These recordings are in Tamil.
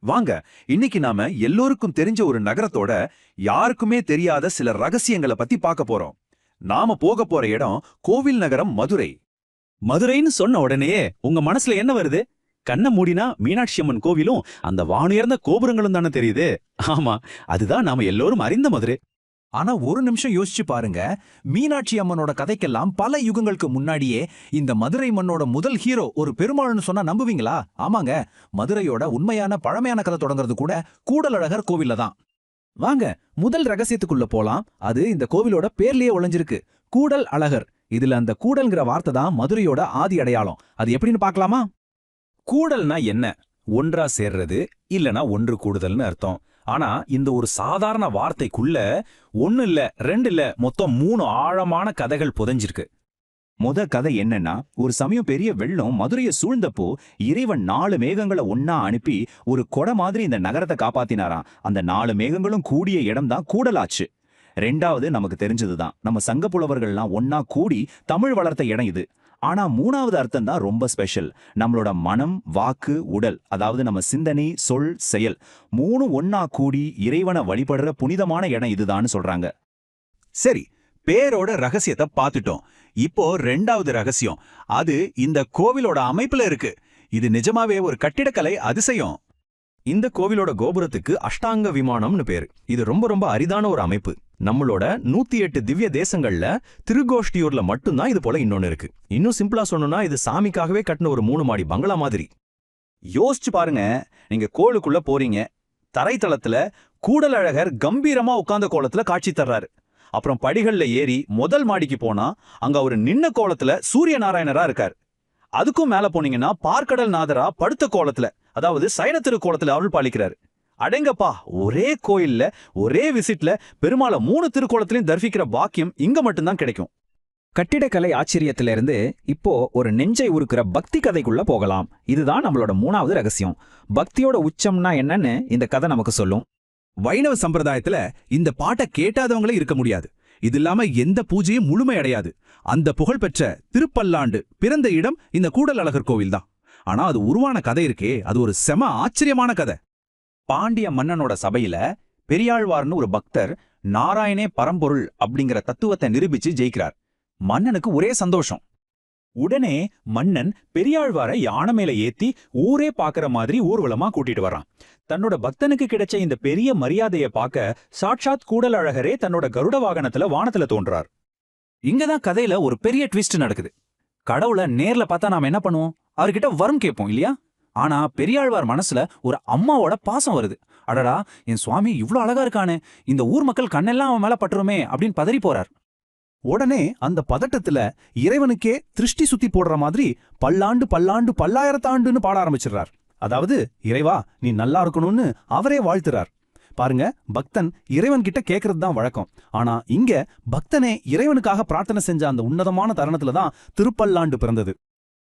வாங்க இன்னைக்கு நாம எல்லோருக்கும் தெரிஞ்ச ஒரு நகரத்தோட யாருக்குமே தெரியாத சில ரகசியங்களை பத்தி பார்க்க போறோம். நாம போக போற இடம் கோவில் நகரம் மதுரை. மதுரைன்னு சொன்ன உடனேயே உங்க மனசுல என்ன வருது? கண்ண மூடினா மீனாட்சி அம்மன் கோவிலும் அந்த வானுயர்ந்த கோபுரங்களும் தானே தெரியுது. ஆமா அதுதான் நாம எல்லோரும் அறிந்த மதுரை. ஆனா ஒரு நிமிஷம் யோசிச்சு பாருங்க. மீனாட்சி அம்மனோட கதைக்கெல்லாம் பல யுகங்களுக்கு முன்னாடியே இந்த மதுரை மண்ணோட முதல் ஹீரோ ஒரு பெருமாள்னு சொன்னா நம்புவீங்களா? ஆமாங்க. மதுரையோட உண்மையான பழமையான கதை தொடங்குறது கூட கூடலழகர் கோவில்ல தான். வாங்க முதல் ரகசியத்துக்குள்ள போலாம். அது இந்த கோவிலோட பேர்லயே ஒளிஞ்சிருக்கு. கூடல் அழகர். இதுல அந்த கூடல்ங்கிற வார்த்தை தான் மதுரையோட ஆதி அடையாளம். அது எப்படின்னு பார்க்கலாமா? கூடல்னா என்ன? ஒன்றா சேர்றது இல்லனா ஒன்று கூடுதல்னு அர்த்தம். ஆனா இந்த ஒரு சாதாரண வார்த்தைக்குள்ள ஒன்னு இல்ல ரெண்டு இல்ல மொத்தம் மூணு ஆழமான கதைகள் புதைஞ்சிருக்கு. முத கதை என்னன்னா ஒரு சமயம் பெரிய வெள்ளம் மதுரையை சூழ்ந்தப்போ இறைவன் நாலு மேகங்களை ஒன்னா அனுப்பி ஒரு கொடை மாதிரி இந்த நகரத்தை காப்பாத்தினாராம். அந்த நாலு மேகங்களும் கூடிய இடம் தான் கூடலாச்சு. ரெண்டாவது நமக்கு தெரிஞ்சதுதான் நம்ம சங்க புலவர்கள்லாம் ஒன்னா கூடி தமிழ் வளர்த்த இடம் இது. ஆனா மூணாவது அர்த்தம் தான் ரொம்ப ஸ்பெஷல் நம்மளோட மனம் வாக்கு உடல் அதாவது நம்ம சிந்தனை சொல் செயல் மூணு ஒன்னா கூடி இறைவனை வழிபடுற புனிதமான இடம் இதுதான்னு சொல்றாங்க. சரி பேரோட ரகசியத்தை பார்த்துட்டோம். இப்போ ரெண்டாவது ரகசியம். அது இந்த கோவிலோட அமைப்புல இருக்கு. இது நிஜமாவே ஒரு கட்டிடக்கலை அதிசயம். இந்த கோவிலோட கோபுரத்துக்கு அஷ்டாங்க விமானம்னு பேரு. இது ரொம்ப ரொம்ப அரிதான ஒரு அமைப்பு. நம்மளோட நூத்தி எட்டு திவ்ய தேசங்கள்ல திருகோஷ்டியூர்ல மட்டும்தான் இது போல இன்னொன்னு இருக்கு. இன்னும் சிம்பிளா சொன்னோம்னா இது சாமிக்காகவே கட்டின ஒரு மூணு மாடி பங்களா மாதிரி. யோசிச்சு பாருங்க நீங்க கோளுக்குள்ள போறீங்க தரைத்தளத்துல கூடலழகர் கம்பீரமா உட்கார்ந்த கோலத்துல காட்சி தர்றாரு. அப்புறம் படிகள்ல ஏறி முதல் மாடிக்கு போனா அங்க அவர் நின்ன கோலத்துல சூரிய நாராயணரா இருக்கார். அதுக்கும் மேல போனீங்கன்னா பார்க்கடல் நாதரா படுத்த கோலத்துல அதாவது சைன திருக்கோலத்துல அருள் பாலிக்கிறாரு. அடேங்கப்பா ஒரே கோயில்ல ஒரே விசிட்ல பெருமாளை மூணு திருக்கோளத்திலையும் தரிசிக்கிற பாக்கியம் இங்க மட்டும்தான் கிடைக்கும். கட்டிடக்கலை ஆச்சரியத்திலிருந்து இப்போ ஒரு நெஞ்சை உருக்குற பக்தி கதைக்குள்ள போகலாம். இதுதான் நம்மளோட மூணாவது ரகசியம். பக்தியோட உச்சம்னா என்னன்னு இந்த கதை நமக்கு சொல்லும். வைணவ சம்பிரதாயத்துல இந்த பாட்டை கேட்டாதவங்களே இருக்க முடியாது. இது இல்லாம எந்த பூஜையும் முழுமையடையாது. அந்த புகழ்பெற்ற திருப்பல்லாண்டு பிறந்த இடம் இந்த கூடல் அழகர் கோவில் தான் ஆனா அது உருவான கதை இருக்கே. அது ஒரு செம ஆச்சரியமான கதை. பாண்டிய மன்னனோட சபையில பெரியாழ்வார்னு ஒரு பக்தர் நாராயணே பரம்பொருள் அப்படிங்கிற தத்துவத்தை நிரூபிச்சு ஜெயிக்கிறார். மன்னனுக்கு ஒரே சந்தோஷம். உடனே மன்னன் பெரியாழ்வார யானை மேல ஏத்தி ஊரே பாக்குற மாதிரி ஊர்வலமா கூட்டிட்டு வரான் தன்னோட பக்தனுக்கு கிடைச்ச இந்த பெரிய மரியாதைய பார்க்க சாட்சாத் கூடல் அழகரே தன்னோட கருட வாகனத்துல வானத்துல தோன்றார். இங்கதான் கதையில ஒரு பெரிய ட்விஸ்ட் நடக்குது. கடவுளை நேர்ல பார்த்தா நாம என்ன பண்ணுவோம்? அவர்கிட்ட வரும் கேட்போம் இல்லையா? ஆனா பெரியாழ்வார் மனசுல ஒரு அம்மாவோட பாசம் வருது. அடடா என் சுவாமி இவ்ளோ அழகா இருக்கானே இந்த ஊர் மக்கள் கண்ணெல்லாம் அவன் மேல பட்டுருமே அப்படின்னு பதறி போறார். உடனே அந்த பதட்டத்துல இறைவனுக்கே திருஷ்டி சுத்தி போடுற மாதிரி பல்லாண்டு பல்லாண்டு பல்லாயிரத்தாண்டுன்னு பாட ஆரம்பிச்சிடுறார். அதாவது இறைவா நீ நல்லா இருக்கணும்னு அவரே வாழ்த்துறார். பாருங்க பக்தன் இறைவன் கிட்ட கேக்குறது தான் வழக்கம். ஆனா இங்க பக்தனே இறைவனுக்காக பிரார்த்தனை செஞ்ச அந்த உன்னதமான தருணத்துல தான் திருப்பல்லாண்டு பிறந்தது.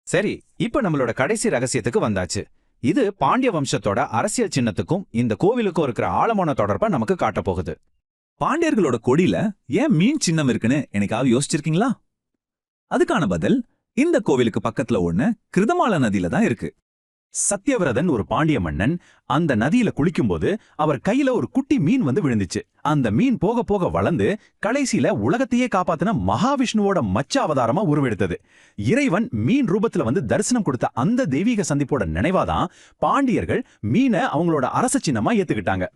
சரி இப்ப நம்மளோட கடைசி ரகசியத்துக்கு வந்தாச்சு. இது பாண்டிய வம்சத்தோட அரசியல் சின்னத்துக்கும் இந்த கோவிலுக்கும் இருக்கிற ஆழமான தொடர்பை நமக்கு காட்டப் போகுது. பாண்டியர்களோட கொடியில ஏன் மீன் சின்னம் இருக்குன்னு எனக்காவது யோசிச்சிருக்கீங்களா? அதுக்கான பதில் இந்த கோவிலுக்கு பக்கத்துல ஒண்ணு கிருதமால நதியில தான் இருக்கு. சத்யவிரதன் ஒரு பாண்டிய மன்னன். அந்த நதியில குளிக்கும்போது அவர் கையில ஒரு குட்டி மீன் வந்து விழுந்துச்சு. அந்த மீன் போக போக வளர்ந்து கடைசியில உலகத்தையே காப்பாத்தின மகாவிஷ்ணுவோட மச்ச அவதாரமா உருவெடுத்தது. இறைவன் மீன் ரூபத்துல வந்து தரிசனம் கொடுத்த அந்த தெய்வீக சந்திப்போட நினைவாதான் பாண்டியர்கள் மீனை அவங்களோட அரச சின்னமா ஏத்துக்கிட்டாங்க.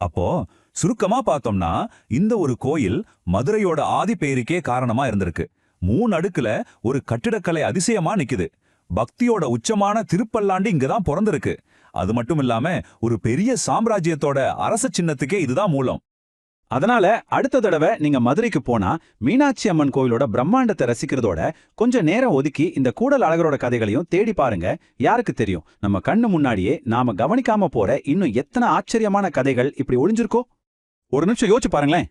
அப்போ சுருக்கமா பார்த்தோம்னா இந்த ஒரு கோயில் மதுரையோட ஆதி பெயருக்கே காரணமா இருந்திருக்கு. மூணு அடுக்குல ஒரு கட்டிடக்கலை அதிசயமா நிக்குது. பக்தியோட உச்சமான திருப்பல்லாண்டு இங்கதான் பிறந்திருக்கு. அது மட்டும் இல்லாம ஒரு பெரிய சாம்ராஜ்யத்தோட அரச சின்னத்துக்கே இதுதான் மூலம். அதனால அடுத்த தடவை நீங்க மதுரைக்கு போனா மீனாட்சி அம்மன் கோயிலோட பிரம்மாண்டத்தை ரசிக்கிறதோட கொஞ்சம் நேரம் ஒதுக்கி இந்த கூடல் அழகரோட கதைகளையும் தேடி பாருங்க. யாருக்கு தெரியும்? நம்ம கண்ணு முன்னாடியே நாம கவனிக்காம போற இன்னும் எத்தனை ஆச்சரியமான கதைகள் இப்படி ஒளிஞ்சிருக்கோ? ஒரு நிமிஷம் யோசிச்சு பாருங்களேன்.